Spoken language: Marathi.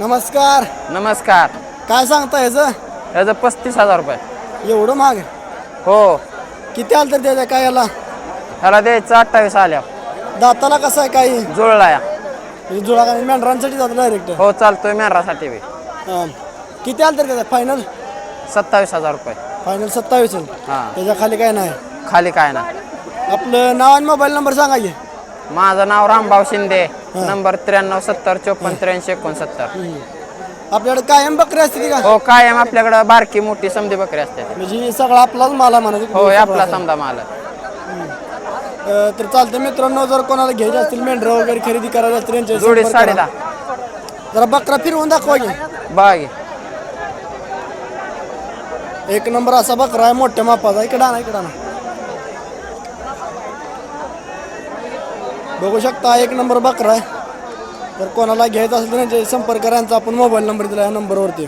नमस्कार. नमस्कार. काय सांगता याचं याचं पस्तीस हजार रुपये. एवढं महाग? हो. किती आलं तर त्याच्या काय याला? ह्याला द्यायचं अठ्ठावीस आल्या. दाताला कसं आहे काही? जुळला या. म्हणजे जुळा का मेंढरांसाठी जातो डायरेक्ट हो चालतोय मेहरासाठी बी. किती आलं तर त्याचा? फायनल सत्तावीस हजार रुपये. फायनल सत्तावीस हां. त्याच्याखाली काय नाही? खाली काय ना आपलं नाव आणि मोबाईल नंबर सांगा की. माझं नाव रामभाऊ शिंदे. नंबर त्र्याण्णव सत्तर चोपन्न त्र्याऐंशी एकोणसत्तर. आपल्याकडे कायम बकरी असते ती का हो कायम आपल्याकडं बारकी मोठी समधी बकरी असते. म्हणजे सगळा आपलाच माला म्हणा हो आपला समजा माल तर चालतं मित्रांनो जर कोणाला घ्यायचे असतील मेंढरं वगैरे खरेदी करायची असतील यांच्या जोडी संपर्क साडे करा. दहा जरा बकरा फिरवून दाखवा की. बघा की. एक नंबर असा बकरा आहे मोठ्या मापाचा. इकडे आणा इकडे आणा. बघू शकता एक नंबर बकरा आहे. तर कोणाला घ्यायचा असेल तर यांच्याशी संपर्क करायचा आपण मोबाईल नंबर दिला या नंबरवरती